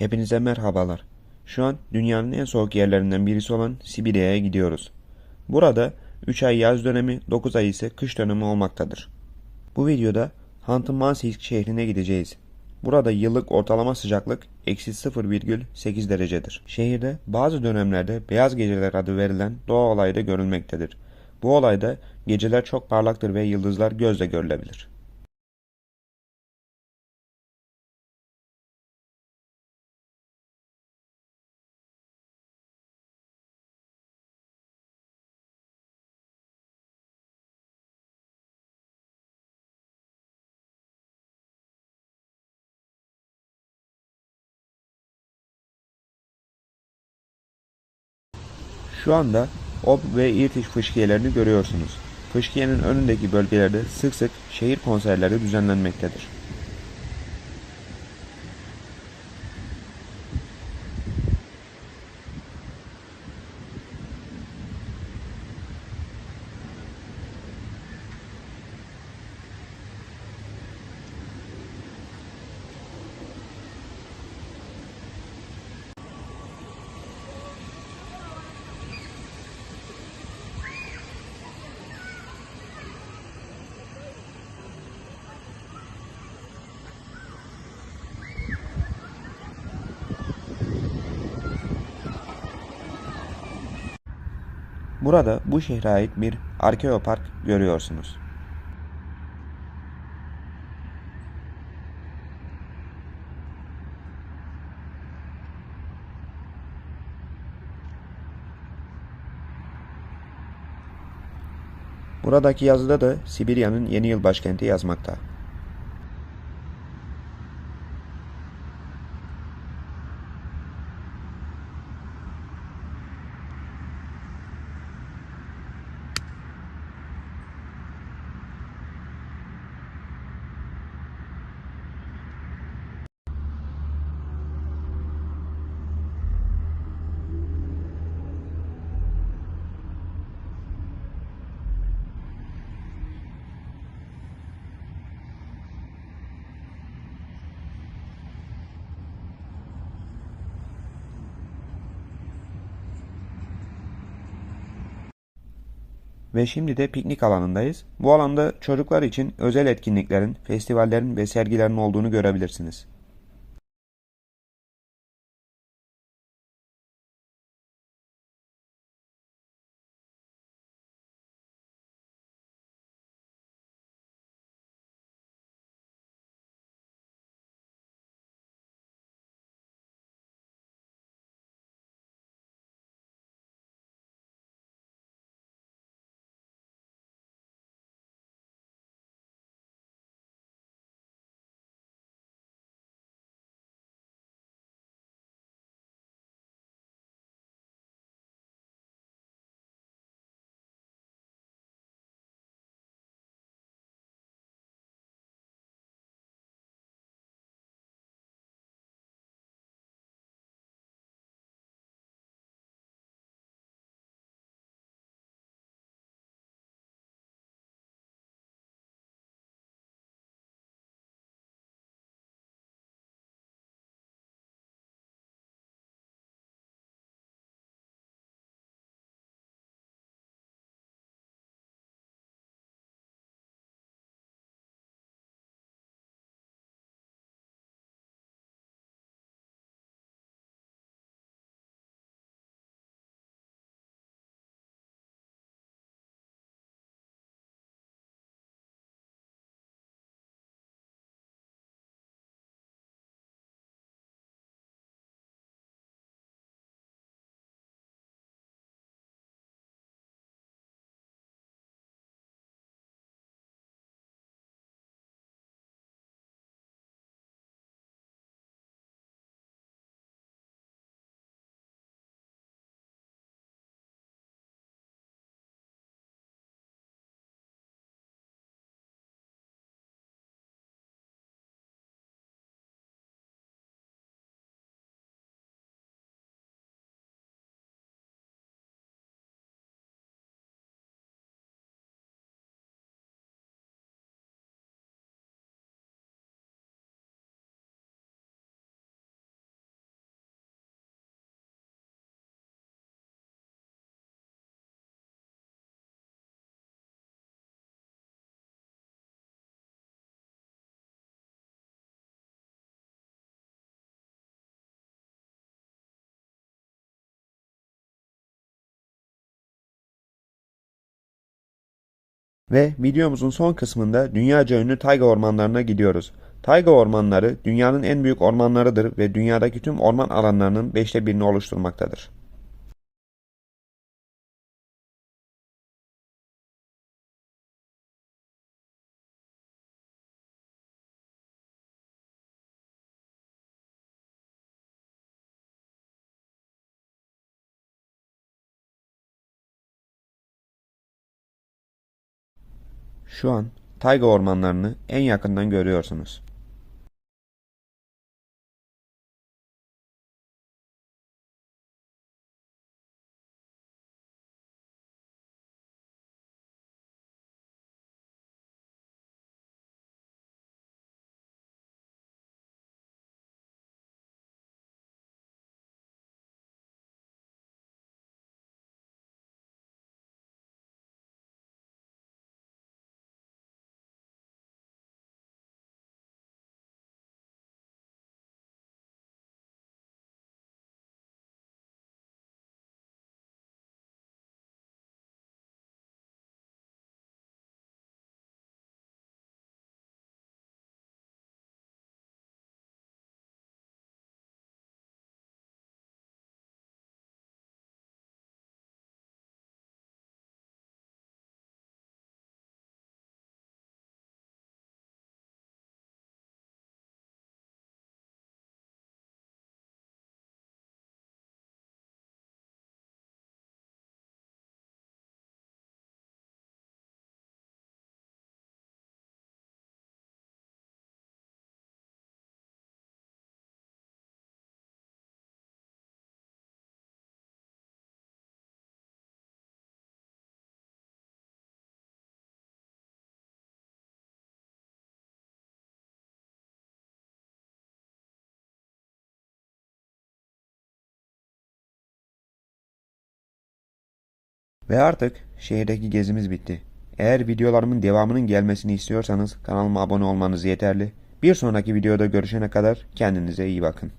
Hepinize merhabalar. Şu an dünyanın en soğuk yerlerinden birisi olan Sibirya'ya gidiyoruz. Burada 3 ay yaz dönemi, 9 ay ise kış dönemi olmaktadır. Bu videoda Hantı-Mansisk şehrine gideceğiz. Burada yıllık ortalama sıcaklık eksi 0,8 derecedir. Şehirde bazı dönemlerde beyaz geceler adı verilen doğa olayı da görülmektedir. Bu olayda geceler çok parlaktır ve yıldızlar gözle görülebilir. Şu anda ob ve irtiş fışkiyelerini görüyorsunuz. Fışkiyenin önündeki bölgelerde sık sık şehir konserleri düzenlenmektedir. Burada bu şehre ait bir arkeopark görüyorsunuz. Buradaki yazıda da Sibirya'nın yeni yıl başkenti yazmakta. Ve şimdi de piknik alanındayız. Bu alanda çocuklar için özel etkinliklerin, festivallerin ve sergilerin olduğunu görebilirsiniz. Ve videomuzun son kısmında dünyaca ünlü tayga ormanlarına gidiyoruz. Tayga ormanları dünyanın en büyük ormanlarıdır ve dünyadaki tüm orman alanlarının beşte birini oluşturmaktadır. Şu an tayga ormanlarını en yakından görüyorsunuz. Ve artık şehirdeki gezimiz bitti. Eğer videolarımın devamının gelmesini istiyorsanız kanalıma abone olmanız yeterli. Bir sonraki videoda görüşene kadar kendinize iyi bakın.